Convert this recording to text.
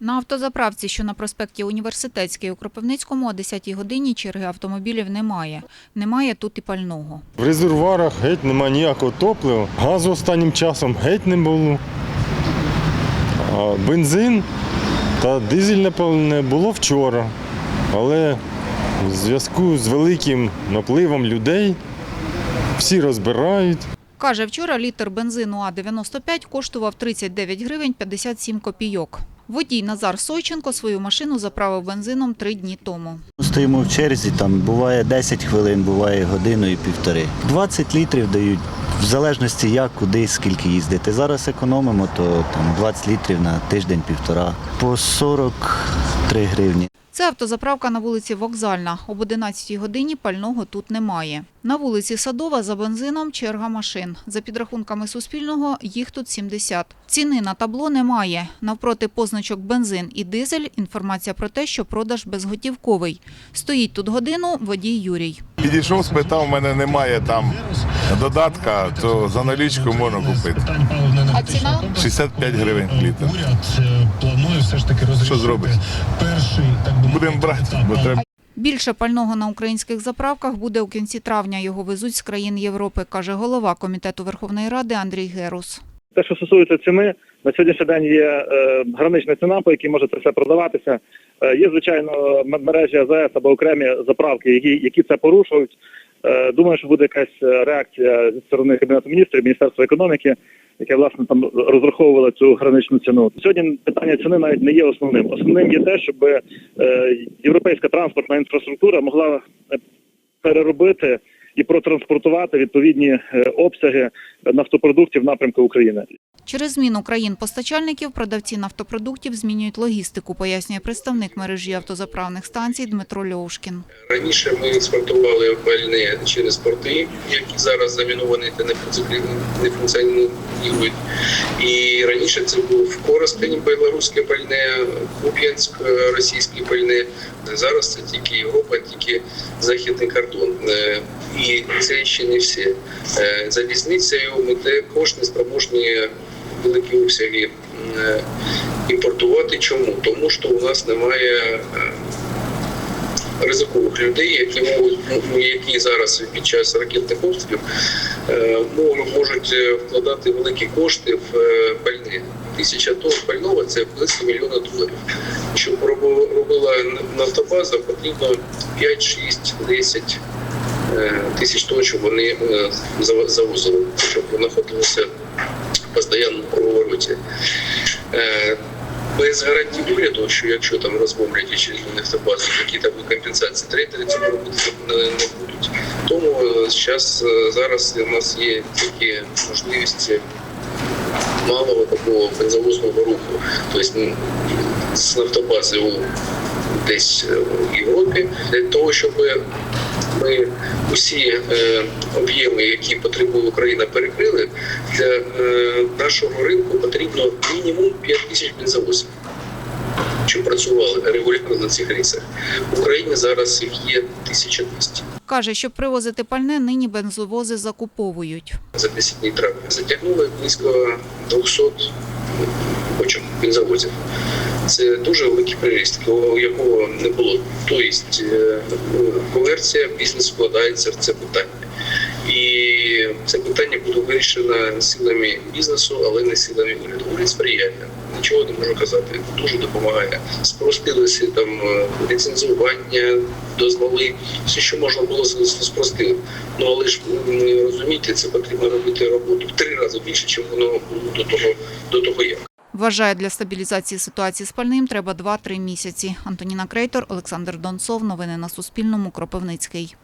На автозаправці, що на проспекті Університетській у Кропивницькому, о 10-й годині черги автомобілів немає. Немає тут і пального. В резервуарах геть немає ніякого топлива. Газу останнім часом геть не було. А бензин та дизельне паливне було вчора. Але в зв'язку з великим напливом людей всі розбирають. Каже, вчора літр бензину А-95 коштував 39 гривень 57 копійок. Водій Назар Сойченко свою машину заправив бензином три дні тому. Стоїмо в черзі, там буває 10 хвилин, буває годину і півтори. 20 літрів дають, в залежності як, куди, скільки їздити. Зараз економимо, то там 20 літрів на тиждень-півтора. По 43 гривні. Це автозаправка на вулиці Вокзальна. Об 11-й годині пального тут немає. На вулиці Садова за бензином черга машин. За підрахунками Суспільного, їх тут 70. Ціни на табло немає. Навпроти позначок бензин і дизель – інформація про те, що продаж безготівковий. Стоїть тут годину водій Юрій. Підійшов, спитав, у мене немає там додатка, то за налічку можна купити. А ціна? 65 гривень літр. Уряд е, планує все ж таки розрішити Що зробить? перший, так Будемо брати, бо треба. Більше пального на українських заправках буде у кінці травня. Його везуть з країн Європи, каже голова Комітету Верховної Ради Андрій Герус. Те, що стосується ціни, на сьогоднішній день є е, гранична ціна, по якій може це все продаватися. Е, є, звичайно, мережі АЗС або окремі заправки, які, які це порушують. Е, думаю, що буде якась реакція зі сторони Кабінету міністрів, Міністерства економіки, яке власне там розраховувало цю граничну ціну. Сьогодні питання ціни навіть не є основним. Основним є те, щоб е, європейська транспортна інфраструктура могла е, переробити і протранспортувати відповідні е, обсяги нафтопродуктів напрямку України. Через зміну країн-постачальників продавці нафтопродуктів змінюють логістику, пояснює представник мережі автозаправних станцій Дмитро Льовшкін. Раніше ми експортували пальне через порти, які зараз заміновані та не функціонують- І раніше це був Коростень, білоруське пальне, Куп'янськ, е, російське пальне. Зараз це тільки Європа, тільки західний кордон. Е, І це ще не все. Е, Залізницею ми також не спроможні великі обсяги е, імпортувати. Чому? Тому що у нас немає е, ризикових людей, які можуть ну, які зараз під час ракетних обстрілів е, можуть- вкладати великі кошти в пальне. Тисяча тонн пального це близько мільйона доларів. Щоб робила нафтобаза, потрібно 5, 6, 10 е, тисяч тонн, щоб вони завозили, щоб знаходилося в постійному круговороті. Е, без гарантій уряду, що якщо там розмовлять через нафтобазу, які там компенсації, трейдери цього робити не, будуть. Тому зараз зараз у нас є тільки можливість малого такого бензовозного руху, тобто з нафтобази у десь е, в Європі, для того, щоб ми усі е, об'єми, які потребує Україна, перекрили, для е, нашого ринку потрібно мінімум 5 тисяч бензовозів, щоб працювали регулярно на цих рейсах. В Україні зараз їх є 1200. Каже, щоб привозити пальне, нині бензовози закуповують. За 10 днів травня затягнули близько 200 бочок бензовозів. Це дуже великий приріст, якого- не було. Тобто е, комерція, бізнес вкладається в це питання. І це питання буде вирішено силами бізнесу, але не силами уряду. Уряд сприяє. Нічого не можу казати, дуже допомагає. Спростилося там е, ліцензування, дозволи, все, що можна було спростили. Ну але ж розумієте, це потрібно робити роботу в три рази більше, ніж воно було до того до того як. Вважає, для стабілізації ситуації з пальним треба 2-3 місяці. Антоніна Крейтор, Олександр Донцов. Новини на Суспільному. Кропивницький.